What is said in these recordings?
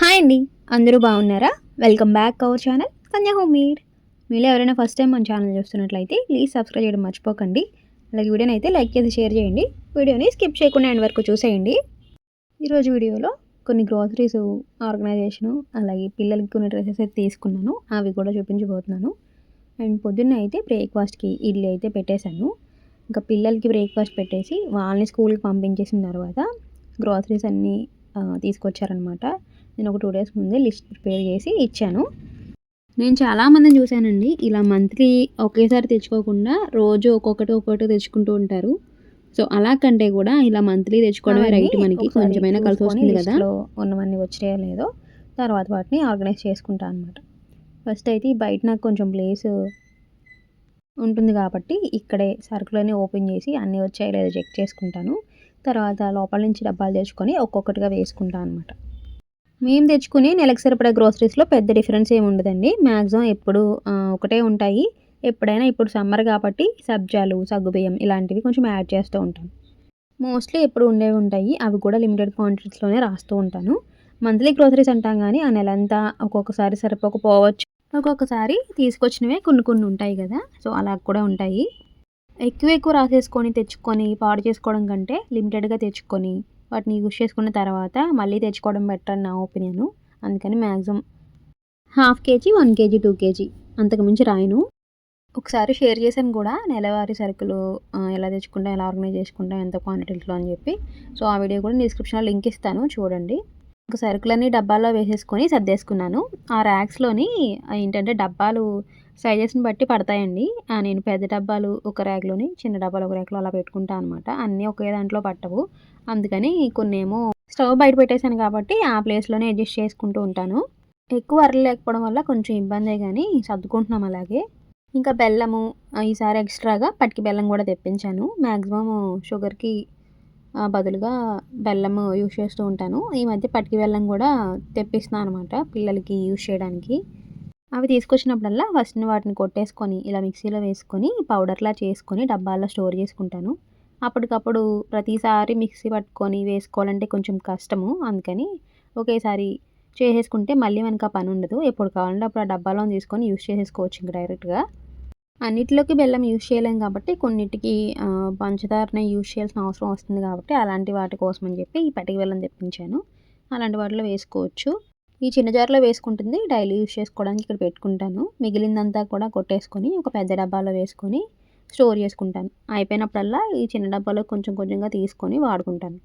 Hi అండి. అందరూ బాగున్నారా? Welcome back our channel Kanya home made మీలో ఎవరైనా ఫస్ట్ టైం మన ఛానల్ చూస్తున్నట్లయితే ప్లీజ్ సబ్స్క్రైబ్ చేయడం మర్చిపోకండి. అలాగే వీడియోని అయితే లైక్ చేసి షేర్ చేయండి. వీడియోని స్కిప్ చేయకుండా ఎండ్ వరకు చూసేయండి. ఈరోజు వీడియోలో కొన్ని గ్రాసరీస్ ఆర్గనైజేషను అలాగే పిల్లలకి కొన్ని డ్రెస్సెస్ అయితే తీసుకున్నాను. అవి కూడా చూపించబోతున్నాను. అండ్ పొద్దున్న అయితే బ్రేక్ఫాస్ట్కి ఇడ్లీ అయితే పెట్టేశాను. ఇంకా పిల్లలకి బ్రేక్ఫాస్ట్ పెట్టేసి వాళ్ళని స్కూల్కి పంపించేసిన తర్వాత గ్రాసరీస్ అన్నీ తీసుకొచ్చారనమాట నేను ఒక టూ డేస్ ముందే లిస్ట్ ప్రిపేర్ చేసి ఇచ్చాను. నేను చాలామందిని చూశానండి. ఇలా మంత్లీ ఒకేసారి తెచ్చుకోకుండా రోజు ఒక్కొక్కటి ఒక్కొక్కటి తెచ్చుకుంటూ ఉంటారు. సో అలా కంటే కూడా ఇలా మంత్లీ తెచ్చుకోవడమే రైట్ మనకి. కొంచెమైనా కలిసి వస్తుంది కదా. ఉన్నవన్నీ వచ్చాయో లేదో తర్వాత వాటిని ఆర్గనైజ్ చేసుకుంటా అనమాట ఫస్ట్ అయితే బయట నాకు కొంచెం ప్లేస్ ఉంటుంది కాబట్టి ఇక్కడే సరుకులన్నీ ఓపెన్ చేసి అన్నీ వచ్చాయో లేదో చెక్ చేసుకుంటాను. తర్వాత లోపల నుంచి డబ్బాలు తెచ్చుకొని ఒక్కొక్కటిగా వేసుకుంటాను అనమాట మేము తెచ్చుకునే నెలకు సరిపడా గ్రోసరీస్లో పెద్ద డిఫరెన్స్ ఏమి ఉండదండి. మ్యాక్సిమం ఎప్పుడు ఒకటే ఉంటాయి. ఎప్పుడైనా ఇప్పుడు సమ్మర్ కాబట్టి సబ్జాలు సగ్గుబియ్యం ఇలాంటివి కొంచెం యాడ్ చేస్తూ ఉంటాను మోస్ట్లీ ఎప్పుడు ఉండేవి ఉంటాయి. అవి కూడా లిమిటెడ్ క్వాంటిటీస్లోనే రాస్తూ ఉంటాను. మంత్లీ గ్రోసరీస్ అంటాం కానీ ఆ నెలంతా ఒక్కొక్కసారి సరిపోకపోవచ్చు. ఒక్కొక్కసారి తీసుకొచ్చినవే కొన్ని కొన్ని ఉంటాయి కదా. సో అలా కూడా ఉంటాయి. ఎక్కువ ఎక్కువ రాసేసుకొని తెచ్చుకొని పాడు చేసుకోవడం కంటే లిమిటెడ్గా తెచ్చుకొని వాటిని యూజ్ చేసుకున్న తర్వాత మళ్ళీ తెచ్చుకోవడం బెటర్ అని నా ఒపీనియను. అందుకని maximum half KG one KG two KG అంతకుమించి రాయను. ఒకసారి షేర్ చేశాను కూడా నెలవారీ సరుకులు ఎలా తెచ్చుకుంటా ఎలా ఆర్గనైజ్ చేసుకుంటాం ఎంత క్వాంటిటీలో అని చెప్పి. సో ఆ వీడియో కూడా డిస్క్రిప్షన్లో లింక్ ఇస్తాను చూడండి. ఒక సరుకులన్నీ డబ్బాల్లో వేసేసుకొని సర్దేసుకున్నాను. ఆ ర్యాక్స్లోని ఏంటంటే డబ్బాలు సైజెస్ని బట్టి పడతాయండి. నేను పెద్ద డబ్బాలు ఒక ర్యాక్లోని చిన్న డబ్బాలు ఒక ర్యాక్లో అలా పెట్టుకుంటాను అనమాట అన్నీ ఒకే దాంట్లో పట్టవు. అందుకని కొన్ని ఏమో స్టవ్ బయట పెట్టేశాను కాబట్టి ఆ ప్లేస్లోనే అడ్జస్ట్ చేసుకుంటూ ఉంటాను. ఎక్కువ అరలు లేకపోవడం వల్ల కొంచెం ఇబ్బందే కానీ సర్దుకుంటున్నాం అలాగే. ఇంకా బెల్లము ఈసారి ఎక్స్ట్రాగా పట్టికి బెల్లం కూడా తెప్పించాను. మ్యాక్సిమం షుగర్కి బదులుగా బెల్లం యూస్ చేస్తూ ఉంటాను. ఈ మధ్య పట్టికి బెల్లం కూడా తెప్పిస్తున్నాను అనమాట పిల్లలకి యూస్ చేయడానికి. అవి తీసుకొచ్చినప్పుడల్లా ఫస్ట్ వాటిని కొట్టేసుకొని ఇలా మిక్సీలో వేసుకొని పౌడర్లా చేసుకొని డబ్బాల్లో స్టోర్ చేసుకుంటాను. అప్పటికప్పుడు ప్రతిసారి మిక్సీ పట్టుకొని వేసుకోవాలంటే కొంచెం కష్టము. అందుకని ఒకేసారి చేసేసుకుంటే మళ్ళీ మనకు ఆ పని ఉండదు. ఎప్పుడు కావాలంటే అప్పుడు ఆ డబ్బాలో తీసుకొని యూస్ చేసేసుకోవచ్చు ఇంకా డైరెక్ట్గా. అన్నిటిలోకి బెల్లం యూస్ చేయలేం కాబట్టి కొన్నిటికి పంచదారనే యూస్ చేయాల్సిన అవసరం వస్తుంది కాబట్టి అలాంటి వాటి కోసం అని చెప్పి ఈ పటికి బెల్లం తెప్పించాను. అలాంటి వాటిలో వేసుకోవచ్చు. ఈ చిన్న జార్లో వేసుకుంటుంది. డైలీ యూస్ చేసుకోవడానికి ఇక్కడ పెట్టుకుంటాను. మిగిలిందంతా కూడా కొట్టేసుకొని ఒక పెద్ద డబ్బాలో వేసుకొని స్టోర్ చేసుకుంటాను. అయిపోయినప్పుడల్లా ఈ చిన్న డబ్బాలో కొంచెం కొంచెంగా తీసుకొని వాడుకుంటాను.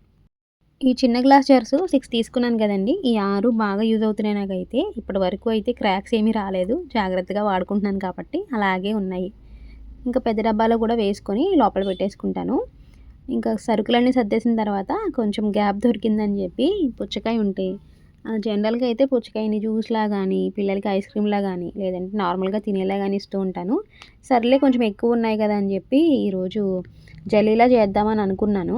ఈ చిన్న గ్లాస్ జార్స్ సిక్స్ తీసుకున్నాను కదండి. ఈ ఆరు బాగా యూజ్ అవుతున్నాయి నాకైతే. ఇప్పటి వరకు అయితే క్రాక్స్ ఏమీ రాలేదు. జాగ్రత్తగా వాడుకుంటున్నాను కాబట్టి అలాగే ఉన్నాయి. ఇంకా పెద్ద డబ్బాలో కూడా వేసుకొని లోపల పెట్టేసుకుంటాను. ఇంకా సరుకులన్నీ సర్దేసిన తర్వాత కొంచెం గ్యాప్ దొరికిందని చెప్పి పుచ్చకాయ ఉంటే జనరల్గా అయితే పుచ్చకాయని జ్యూస్లా కానీ పిల్లలకి ఐస్ క్రీమ్లా కానీ లేదంటే నార్మల్గా తినేలా కానీ ఇస్తూ ఉంటాను. సర్లే కొంచెం ఎక్కువ ఉన్నాయి కదా అని చెప్పి ఈరోజు జల్లీలా చేద్దామని అనుకున్నాను.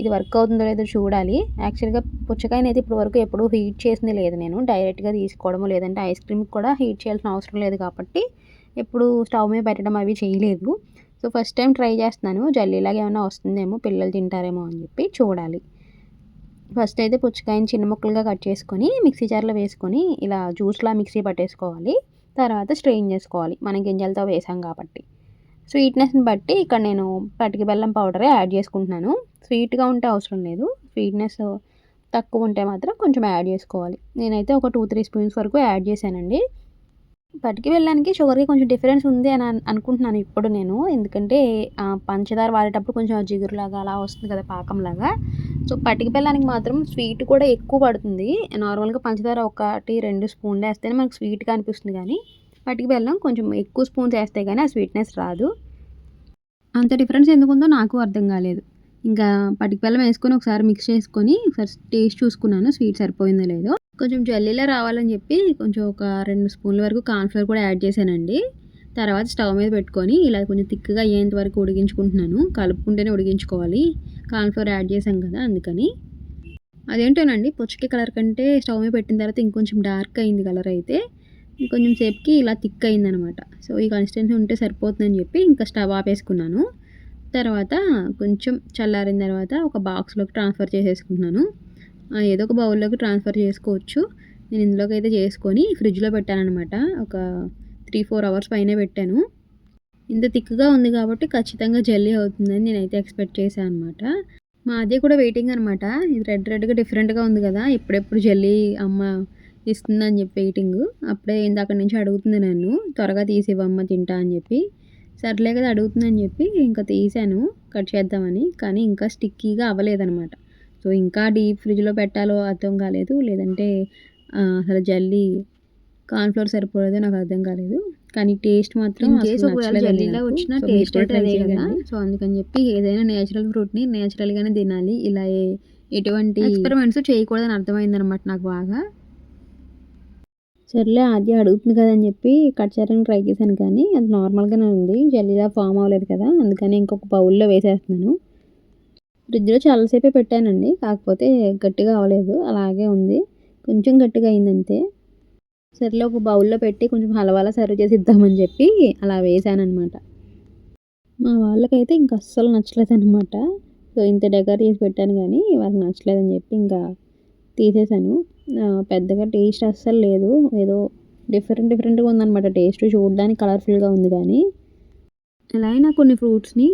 ఇది వర్క్ అవుతుందో లేదో చూడాలి. యాక్చువల్గా పుచ్చకాయని అయితే ఇప్పటి వరకు ఎప్పుడూ హీట్ చేసింది లేదు నేను. డైరెక్ట్గా తీసుకోవడము లేదంటే ఐస్ క్రీమ్కి కూడా హీట్ చేయాల్సిన అవసరం లేదు కాబట్టి ఎప్పుడు స్టవ్ మీద పెట్టడం అవి చేయలేదు. సో ఫస్ట్ టైం ట్రై చేస్తున్నాను. జల్లీలాగా ఏమైనా వస్తుందేమో పిల్లలు తింటారేమో అని చెప్పి చూడాలి. ఫస్ట్ అయితే పుచ్చకాయని చిన్న ముక్కలుగా కట్ చేసుకొని మిక్సీ జార్లో వేసుకొని ఇలా జ్యూస్లా మిక్సీ పట్టేసుకోవాలి. తర్వాత స్ట్రెయిన్ చేసుకోవాలి. మనం గింజలతో వేసాం కాబట్టి. స్వీట్నెస్ని బట్టి ఇక్కడ నేను పటికి బెల్లం పౌడరే యాడ్ చేసుకుంటున్నాను. స్వీట్గా ఉంటే అవసరం లేదు. స్వీట్నెస్ తక్కువ ఉంటే మాత్రం కొంచెం యాడ్ చేసుకోవాలి. నేనైతే ఒక టూ త్రీ స్పూన్స్ వరకు యాడ్ చేశానండి. పటికి వెళ్ళడానికి షుగర్కి కొంచెం డిఫరెన్స్ ఉంది అని అనుకుంటున్నాను ఇప్పుడు నేను. ఎందుకంటే పంచదార వాడేటప్పుడు కొంచెం జిగురులాగా అలా వస్తుంది కదా పాకంలాగా. సో పటికి బెల్లానికి మాత్రం స్వీట్ కూడా ఎక్కువ పడుతుంది. నార్మల్గా పంచదార ఒకటి రెండు స్పూన్లు వేస్తేనే మనకు స్వీట్గా అనిపిస్తుంది కానీ పటికి బెల్లం కొంచెం ఎక్కువ స్పూన్స్ వేస్తే కానీ ఆ స్వీట్నెస్ రాదు. అంత డిఫరెన్స్ ఎందుకు ఉందో నాకు అర్థం కాలేదు. ఇంకా పటికి బెల్లం వేసుకొని ఒకసారి మిక్స్ చేసుకొని ఒకసారి టేస్ట్ చూసుకున్నాను స్వీట్ సరిపోయిందో లేదో. కొంచెం జల్లీలా రావాలని చెప్పి కొంచెం ఒక రెండు స్పూన్ల వరకు కార్న్ఫ్లవర్ కూడా యాడ్ చేశానండి. తర్వాత స్టవ్ మీద పెట్టుకొని ఇలా కొంచెం థిక్గా అయ్యేంత వరకు ఉడికించుకుంటున్నాను. కలుపుకుంటేనే ఉడికించుకోవాలి. కార్న్ఫ్లవర్ యాడ్ చేశాం కదా అందుకని. అదేంటోనండి పుచ్చకి కలర్ కంటే స్టవ్ మీద పెట్టిన తర్వాత ఇంకొంచెం డార్క్ అయింది కలర్ అయితే ఇంకొంచెం సేపుకి ఇలా థిక్ అయిందనమాట. సో ఈ కన్సిస్టెన్సీ ఉంటే సరిపోతుందని చెప్పి ఇంకా స్టవ్ ఆపేసుకున్నాను. తర్వాత కొంచెం చల్లారిన తర్వాత ఒక బాక్స్లోకి ట్రాన్స్ఫర్ చేసేసుకుంటున్నాను. ఏదో ఒక బౌల్లోకి ట్రాన్స్ఫర్ చేసుకోవచ్చు. నేను ఇందులోకి అయితే చేసుకొని ఫ్రిడ్జ్లో పెట్టానమాట ఒక త్రీ ఫోర్ అవర్స్ పైనే పెట్టాను. ఇంత థిక్గా ఉంది కాబట్టి ఖచ్చితంగా జల్లీ అవుతుందని నేనైతే ఎక్స్పెక్ట్ చేశాను అనమాట మా అదే కూడా వెయిటింగ్ అనమాట ఇది రెడ్ రెడ్గా డిఫరెంట్గా ఉంది కదా ఇప్పుడెప్పుడు జల్లీ అమ్మ ఇస్తుందని చెప్పి వెయిటింగ్. అప్పుడే ఇందాక నుంచి అడుగుతుంది నన్ను త్వరగా తీసివ్వమ్మ తింటా అని చెప్పి. సర్లే కదా అడుగుతుందని చెప్పి ఇంకా తీసాను కట్ చేద్దామని. కానీ ఇంకా స్టిక్కీగా అవ్వలేదనమాట సో ఇంకా డీప్ ఫ్రిడ్జ్లో పెట్టాలో అర్థం కాలేదు. లేదంటే అసలు జల్లీ కార్న్ఫ్లోర్ సరిపోలేదో నాకు అర్థం కాలేదు. కానీ టేస్ట్ మాత్రం. వచ్చినా అదే చేయండి. కదా. సో అందుకని చెప్పి ఏదైనా నేచురల్ ఫ్రూట్ని నేచురల్గానే తినాలి. ఇలా ఎటువంటి ఎక్స్పెరిమెంట్స్ చేయకూడదని అర్థమైందనమాట నాకు బాగా. సర్లే ఆద్య అడుగుతుంది కదా అని చెప్పి కట్ చేయడానికి ట్రై చేశాను కానీ అది నార్మల్గానే ఉంది. జల్లీలా ఫామ్ అవ్వలేదు కదా. అందుకని ఇంకొక బౌల్లో వేసేస్తున్నాను. ఫ్రిడ్జ్లో చాలాసేపే పెట్టానండి. కాకపోతే గట్టిగా అవ్వలేదు. అలాగే ఉంది. కొంచెం గట్టిగా అయిందంతే సర్లే ఒక బౌల్లో పెట్టి కొంచెం హలవాలా సర్వ్ చేసి ఇద్దామని చెప్పి అలా వేసాను అనమాట మా వాళ్ళకైతే ఇంకా అస్సలు నచ్చలేదు అనమాట సో ఇంత డెకర్ చేసి పెట్టాను కానీ వాళ్ళకి నచ్చలేదని చెప్పి ఇంకా తీసేసాను. పెద్దగా టేస్ట్ అస్సలు లేదు. ఏదో డిఫరెంట్ డిఫరెంట్గా ఉందన్నమాట టేస్ట్. చూడడానికి కలర్ఫుల్గా ఉంది కానీ. ఎలా అయినా కొన్ని ఫ్రూట్స్ని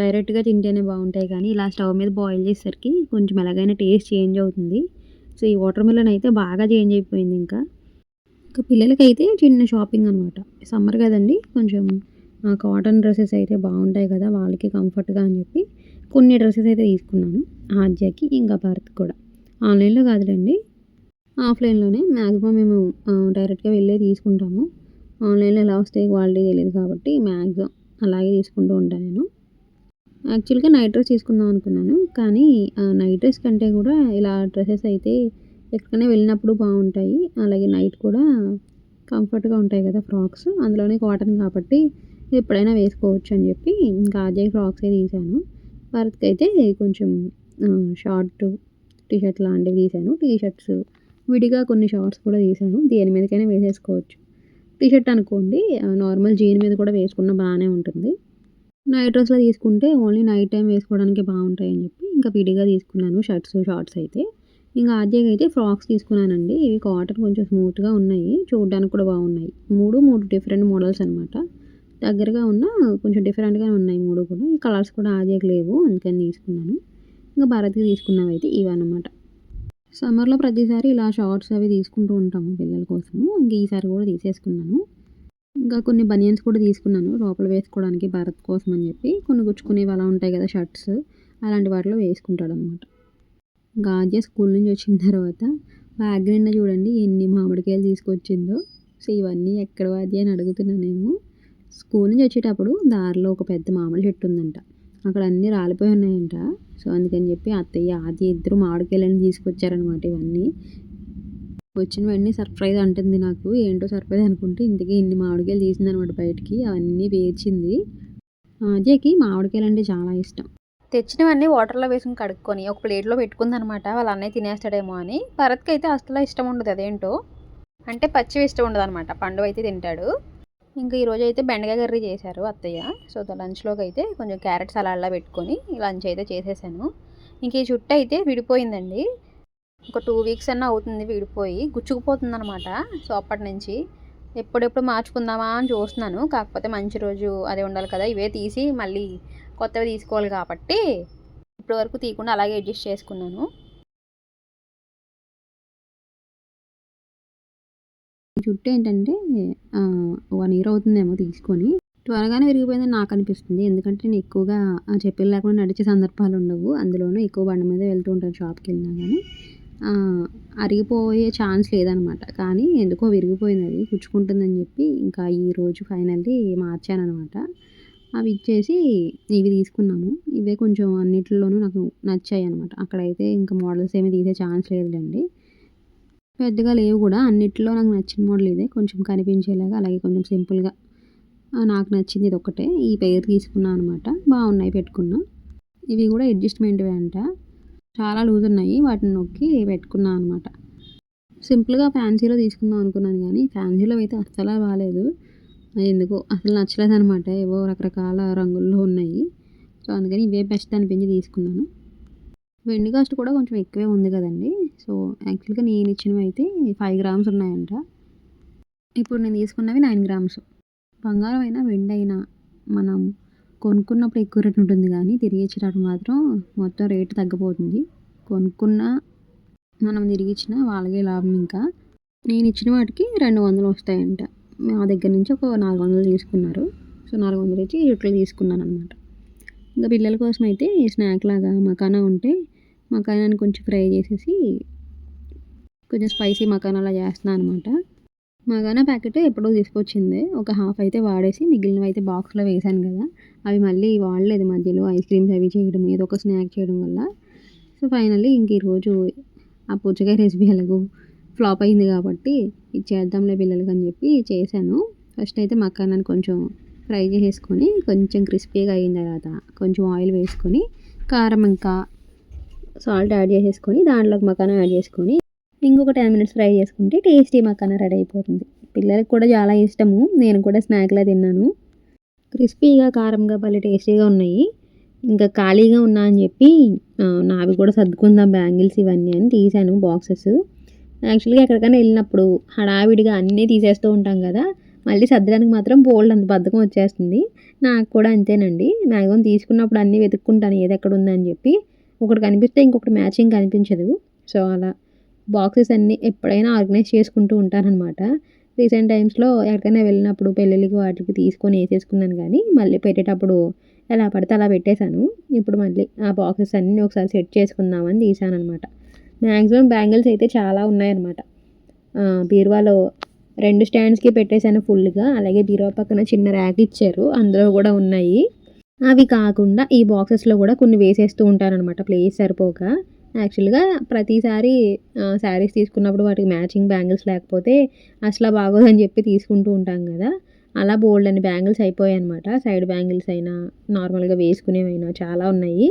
డైరెక్ట్గా తింటేనే బాగుంటాయి కానీ ఇలా స్టవ్ మీద బాయిల్ చేసేసరికి కొంచెం ఎలాగైనా టేస్ట్ చేంజ్ అవుతుంది. సో ఈ వాటర్ మిలన్ అయితే బాగా చేంజ్ అయిపోయింది ఇంకా. ఇంకా పిల్లలకైతే చిన్న షాపింగ్ అనమాట సమ్మర్ కదండి కొంచెం కాటన్ డ్రెస్సెస్ అయితే బాగుంటాయి కదా వాళ్ళకి కంఫర్ట్గా అని చెప్పి కొన్ని డ్రెస్సెస్ అయితే తీసుకున్నాను. ఆద్యకి ఇంకా భారత్ కూడా. ఆన్లైన్లో కాదులేండి ఆఫ్లైన్లోనే మ్యాక్సిమం మేము డైరెక్ట్గా వెళ్ళే తీసుకుంటాము. ఆన్లైన్లో ఎలా వస్తాయి క్వాలిటీ తెలియదు కాబట్టి మ్యాక్సిమం అలాగే తీసుకుంటూ ఉంటాను నేను. యాక్చువల్గా నైట్ డ్రెస్ తీసుకుందాం అనుకున్నాను కానీ నైట్ డ్రెస్ కంటే కూడా ఇలా డ్రెస్సెస్ అయితే ఎక్కడికైనా వెళ్ళినప్పుడు బాగుంటాయి. అలాగే నైట్ కూడా కంఫర్ట్గా ఉంటాయి కదా ఫ్రాక్స్. అందులోనే కాటన్ కాబట్టి ఎప్పుడైనా వేసుకోవచ్చు అని చెప్పి ఇంకా అజయ్ ఫ్రాక్సే తీశాను. భరత్కి అయితే కొంచెం షార్ట్ టీషర్ట్ లాంటివి తీశాను. టీషర్ట్స్ విడిగా కొన్ని షార్ట్స్ కూడా తీశాను. దేని మీదకైనా వేసేసుకోవచ్చు. టీషర్ట్ అనుకోండి నార్మల్ జీన్ మీద కూడా వేసుకున్న బాగానే ఉంటుంది. నైట్ డ్రెస్లో తీసుకుంటే ఓన్లీ నైట్ టైం వేసుకోవడానికి బాగుంటాయి అని చెప్పి ఇంకా విడిగా తీసుకున్నాను షర్ట్స్ షార్ట్స్ అయితే. ఇంకా ఆద్యకి అయితే ఫ్రాక్స్ తీసుకున్నానండి. ఇవి కాటన్ కొంచెం స్మూత్గా ఉన్నాయి. చూడడానికి కూడా బాగున్నాయి. మూడు మూడు డిఫరెంట్ మోడల్స్ అనమాట దగ్గరగా ఉన్న కొంచెం డిఫరెంట్గానే ఉన్నాయి మూడు కూడా. ఈ కలర్స్ కూడా ఆద్యకి లేవు. అందుకని తీసుకున్నాను. ఇంకా భారత్కి తీసుకున్నవి అయితే ఇవన్నమాట. సమ్మర్లో ప్రతిసారి ఇలా షార్ట్స్ అవి తీసుకుంటూ ఉంటాము పిల్లల కోసము. ఇంక ఈసారి కూడా తీసేసుకున్నాను. ఇంకా కొన్ని బనియన్స్ కూడా తీసుకున్నాను. లోపల వేసుకోవడానికి భారత్ కోసం అని చెప్పి. కొన్ని గుచ్చుకునేవి అలా ఉంటాయి కదా షర్ట్స్. అలాంటి వాటిలో వేసుకుంటాడు అనమాట ఇంకా ఆద్య స్కూల్ నుంచి వచ్చిన తర్వాత బ్యాగ్ నిండా చూడండి ఎన్ని మామిడికాయలు తీసుకొచ్చిందో. సో ఇవన్నీ ఎక్కడ వాద్య అని అడుగుతున్నాను నేను. స్కూల్ నుంచి వచ్చేటప్పుడు దారిలో ఒక పెద్ద మామిడి చెట్టు ఉందంట. అక్కడ అన్నీ రాలిపోయి ఉన్నాయంట. సో అందుకని చెప్పి అత్తయ్య ఆది ఇద్దరు మామిడికాయలని తీసుకొచ్చారనమాట ఇవన్నీ. వచ్చిన వెంటనే సర్ప్రైజ్ అంటుంది నాకు. ఏంటో సర్ప్రైజ్ అనుకుంటే ఇంతకీ ఇన్ని మామిడికాయలు తీసింది అనమాట బయటికి. అవన్నీ వేర్చింది ఆద్యకి మామిడికాయలు అంటే చాలా ఇష్టం. తెచ్చినవన్నీ వాటర్లో వేసుకుని కడుక్కొని ఒక ప్లేట్లో పెట్టుకుందనమాట. వాళ్ళ అన్నయ్య తినేస్తాడేమో అని. భరత్కి అయితే అసలు ఇష్టం ఉండదు అదేంటో. అంటే పచ్చివి ఇష్టం ఉండదు అనమాట పండు అయితే తింటాడు. ఇంకా ఈరోజు అయితే బెండకాయ కర్రీ చేశారు అత్తయ్య. సో లంచ్లోకి అయితే కొంచెం క్యారెట్ సలాడ్లా పెట్టుకొని లంచ్ అయితే చేసేసాను. ఇంక ఈ చుట్టు అయితే విడిపోయిందండి. ఒక టూ వీక్స్ అన్న అవుతుంది విడిపోయి గుచ్చుకుపోతుంది అనమాట సో అప్పటి నుంచి. ఎప్పుడెప్పుడు మార్చుకుందామా అని చూస్తున్నాను. కాకపోతే మంచి రోజు అదే ఉండాలి కదా. ఇవే తీసి మళ్ళీ కొత్తవి తీసుకోవాలి కాబట్టి ఇప్పటి వరకు తీయకుండా అలాగే అడ్జస్ట్ చేసుకున్నాను. జుట్టు ఏంటంటే వన్ ఇయర్ అవుతుందేమో తీసుకొని. త్వరగానే విరిగిపోయిందని నాకు అనిపిస్తుంది. ఎందుకంటే నేను ఎక్కువగా ఆ లేకుండా నడిచే సందర్భాలు ఉండవు. అందులోనూ ఎక్కువ బండి మీద వెళ్తూ ఉంటాను షాప్కి వెళ్ళినా కానీ అరిగిపోయే ఛాన్స్ లేదనమాట. కానీ ఎందుకో విరిగిపోయింది అది. గుచ్చుకుంటుందని చెప్పి ఇంకా ఈ రోజు ఫైనల్లీ మార్చాను అనమాట అవి ఇచ్చేసి ఇవి తీసుకున్నాము. ఇవే కొంచెం అన్నిటిలోనూ నాకు నచ్చాయి అనమాట అక్కడైతే ఇంకా మోడల్స్ ఏమీ తీసే ఛాన్స్ లేదులేండి. పెద్దగా లేవు కూడా. అన్నిటిలో నాకు నచ్చిన మోడల్ ఇదే. కొంచెం కనిపించేలాగా అలాగే కొంచెం సింపుల్గా నాకు నచ్చింది ఇది ఒకటే ఈ పేరు తీసుకున్నాను అనమాట బాగున్నాయి పెట్టుకున్నా. ఇవి కూడా అడ్జస్ట్మెంట్వే అంట. చాలా లూజ్ ఉన్నాయి. వాటిని నొక్కి పెట్టుకున్నాను అనమాట సింపుల్గా ఫ్యాన్సీలో తీసుకుందాం అనుకున్నాను కానీ ఫ్యాన్సీలో అయితే అస్సలు బాగాలేదు ఎందుకో అసలు నచ్చలేదు అనమాట ఏవో రకరకాల రంగుల్లో ఉన్నాయి. సో అందుకని ఇవే బెస్ట్ అనిపించి తీసుకున్నాను. వెండి కాస్ట్ కూడా కొంచెం ఎక్కువే ఉంది కదండి. సో యాక్చువల్గా నేను ఇచ్చినవి అయితే ఫైవ్ గ్రామ్స్ ఉన్నాయంట. ఇప్పుడు నేను తీసుకున్నవి నైన్ గ్రామ్స్ బంగారం అయినా వెండి అయినా మనం కొనుక్కున్నప్పుడు ఎక్కువ రేట్ ఉంటుంది కానీ తిరిగి ఇచ్చినప్పుడు మాత్రం మొత్తం రేటు తగ్గిపోతుంది. కొనుక్కున్న మనం తిరిగి ఇచ్చిన వాళ్ళకే లాభం ఇంకా. నేను ఇచ్చిన వాటికి రెండు వందలు వస్తాయంట. మా దగ్గర నుంచి ఒక నాలుగు వందలు తీసుకున్నారు. సో నాలుగు వందలు ఇచ్చి ఇట్లు తీసుకున్నాను అనమాట ఇంకా పిల్లల కోసం అయితే స్నాక్ లాగా మకానా ఉంటే మకానాన్ని కొంచెం ఫ్రై చేసేసి కొంచెం స్పైసీ మకానాలా అలా చేస్తున్నాను అనమాట మకానా ప్యాకెట్ ఎప్పుడో తీసుకొచ్చింది. ఒక హాఫ్ అయితే వాడేసి మిగిలినవి అయితే బాక్స్లో వేసాను కదా. అవి మళ్ళీ వాడలేదు మధ్యలో ఐస్ క్రీమ్స్ అవి చేయడం ఏదో ఒక స్నాక్ చేయడం వల్ల. సో ఫైనల్లీ ఇంక ఈరోజు ఆ పుచ్చకాయ రెసిపీ ఎలాగో ఫ్లాప్ అయింది కాబట్టి ఇది చేద్దాంలే పిల్లలకి అని చెప్పి చేశాను. ఫస్ట్ అయితే మకానాన్ని కొంచెం ఫ్రై చేసేసుకొని కొంచెం క్రిస్పీగా అయిన తర్వాత కొంచెం ఆయిల్ వేసుకొని కారం ఇంకా సాల్ట్ యాడ్ చేసేసుకొని దాంట్లోకి మకానా యాడ్ చేసుకొని ఇంకొక టెన్ మినిట్స్ ఫ్రై చేసుకుంటే టేస్టీ మకానా రెడీ అయిపోతుంది. పిల్లలకి కూడా చాలా ఇష్టము. నేను కూడా స్నాక్లా తిన్నాను. క్రిస్పీగా కారంగా భలే టేస్టీగా ఉన్నాయి. ఇంకా ఖాళీగా ఉన్నా అని చెప్పి నావి కూడా సర్దుకుందాం బ్యాంగిల్స్ ఇవన్నీ అని తీసాను బాక్సెస్. యాక్చువల్గా ఎక్కడికైనా వెళ్ళినప్పుడు హడావిడిగా అన్నీ తీసేస్తూ ఉంటాం కదా మళ్ళీ సర్దడానికి మాత్రం బోల్డ్ అంత బద్ధకం వచ్చేస్తుంది. నాకు కూడా అంతేనండి. మ్యాక్సిమం తీసుకున్నప్పుడు అన్నీ వెతుక్కుంటాను ఏది ఎక్కడ ఉందని చెప్పి. ఒకటి కనిపిస్తే ఇంకొకటి మ్యాచింగ్ కనిపించదు. సో అలా బాక్సెస్ అన్నీ ఎప్పుడైనా ఆర్గనైజ్ చేసుకుంటూ ఉంటానన్నమాట. రీసెంట్ టైమ్స్లో ఎక్కడికైనా వెళ్ళినప్పుడు పెళ్ళిళ్ళకి వాటికి తీసుకొని వేసేసుకున్నాను కానీ మళ్ళీ పెట్టేటప్పుడు ఎలా పడితే అలా పెట్టేశాను. ఇప్పుడు మళ్ళీ ఆ బాక్సెస్ అన్నీ ఒకసారి సెట్ చేసుకుందామని తీసాను అనమాట మ్యాక్సిమం బ్యాంగిల్స్ అయితే చాలా ఉన్నాయన్నమాట. బీరువాలో రెండు స్టాండ్స్కి పెట్టేశాను ఫుల్గా. అలాగే బీరువా పక్కన చిన్న ర్యాక్ ఇచ్చారు. అందులో కూడా ఉన్నాయి. అవి కాకుండా ఈ బాక్సెస్లో కూడా కొన్ని వేసేస్తూ ఉంటారనమాట ప్లేస్ సరిపోక. యాక్చువల్గా ప్రతిసారి శారీస్ తీసుకున్నప్పుడు వాటికి మ్యాచింగ్ బ్యాంగిల్స్ లేకపోతే అసలు బాగోదని చెప్పి తీసుకుంటూ ఉంటాం కదా. అలా బోల్డ్ అని బ్యాంగిల్స్ అయిపోయాయి అనమాట సైడ్ బ్యాంగిల్స్ అయినా నార్మల్గా వేసుకునేవైనా చాలా ఉన్నాయి.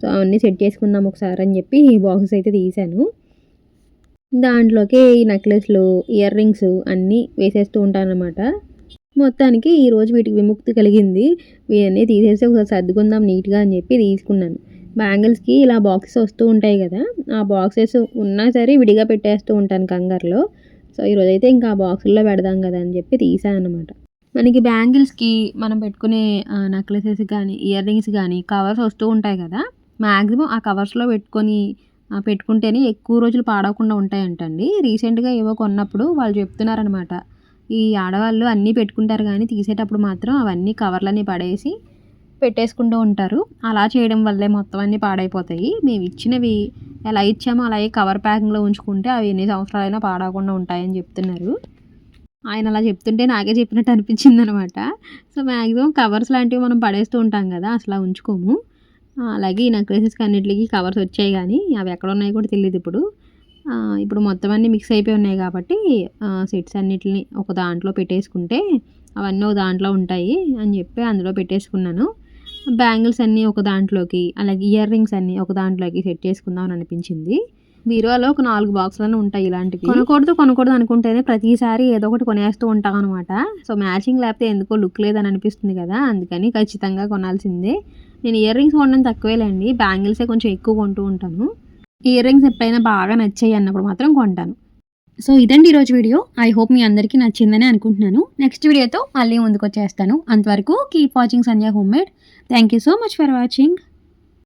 సో అవన్నీ సెట్ చేసుకుందాం ఒకసారి అని చెప్పి బాక్సెస్ అయితే తీశాను దాంట్లోకి ఈ నెక్లెస్లు ఇయర్ రింగ్స్ అన్నీ వేసేస్తూ ఉంటానన్నమాట. మొత్తానికి ఈరోజు వీటికి విముక్తి కలిగింది. ఇవన్నీ తీసేసి ఒకసారి సర్దుకుందాం నీట్గా అని చెప్పి తీసుకున్నాను. బ్యాంగిల్స్కి ఇలా బాక్సెస్ వస్తూ ఉంటాయి కదా ఆ బాక్సెస్ ఉన్నా సరే విడిగా పెట్టేస్తూ ఉంటాను కంగారులో. సో ఈరోజు అయితే ఇంకా ఆ బాక్సుల్లో పెడదాం కదా అని చెప్పి తీసాను అనమాట మనకి బ్యాంగిల్స్కి మనం పెట్టుకునే నెక్లెసెస్ కానీ ఇయర్ రింగ్స్ కానీ కవర్స్ వస్తూ ఉంటాయి కదా మ్యాక్సిమం ఆ కవర్స్లో పెట్టుకొని పెట్టుకుంటేనే ఎక్కువ రోజులు పాడవకుండా ఉంటాయంటండి. రీసెంట్గా ఏవో కొన్నప్పుడు వాళ్ళు చెప్తున్నారనమాట. ఈ ఆడవాళ్ళు అన్నీ పెట్టుకుంటారు కానీ తీసేటప్పుడు మాత్రం అవన్నీ కవర్లని పడేసి పెట్టేసుకుంటూ ఉంటారు. అలా చేయడం వల్లే మొత్తం అన్నీ పాడైపోతాయి. మేము ఇచ్చినవి ఎలా ఇచ్చామో అలాగే కవర్ ప్యాకింగ్లో ఉంచుకుంటే అవి ఎన్ని సంవత్సరాలైనా పాడవకుండా ఉంటాయని చెప్తున్నారు. ఆయన అలా చెప్తుంటే నాకే చెప్పినట్టు అనిపించింది అనమాట సో మ్యాక్సిమం కవర్స్ లాంటివి మనం పడేస్తూ ఉంటాం కదా అసలు ఉంచుకోము. అలాగే ఈ నెక్లెసెస్కి అన్నిటికీ కవర్స్ వచ్చాయి కానీ అవి ఎక్కడ ఉన్నాయి కూడా తెలియదు ఇప్పుడు. ఇప్పుడు మొత్తం అన్నీ మిక్స్ అయిపోయి ఉన్నాయి కాబట్టి సెట్స్ అన్నిటిని ఒక దాంట్లో పెట్టేసుకుంటే అవన్నీ ఒక దాంట్లో ఉంటాయి అని చెప్పి అందులో పెట్టేసుకున్నాను. బ్యాంగిల్స్ అన్నీ ఒక దాంట్లోకి అలాగే ఇయర్ రింగ్స్ అన్నీ ఒక దాంట్లోకి సెట్ చేసుకుందాం అని అనిపించింది. బీరువాలో ఒక నాలుగు బాక్సులను ఉంటాయి ఇలాంటివి. కొనకూడదు కొనకూడదు అనుకుంటేనే ప్రతిసారి ఏదో ఒకటి కొనేస్తూ ఉంటాం అనమాట సో మ్యాచింగ్ లేకపోతే ఎందుకో లుక్ లేదని అనిపిస్తుంది కదా అందుకని ఖచ్చితంగా కొనాల్సిందే. నేను ఇయర్ రింగ్స్ కొనడం తక్కువేలేండి బ్యాంగిల్సే కొంచెం ఎక్కువ కొంటూ ఉంటాను. ఇయర్ రింగ్స్ ఎప్పుడైనా బాగా నచ్చాయి అన్నప్పుడు మాత్రం కొంటాను. సో ఇదండి ఈరోజు వీడియో. ఐ హోప్ మీ అందరికీ నచ్చిందని అనుకుంటున్నాను. నెక్స్ట్ వీడియోతో మళ్ళీ ముందుకు వచ్చేస్తాను అంతవరకు keep watching Sandhya home made thank you so much for watching.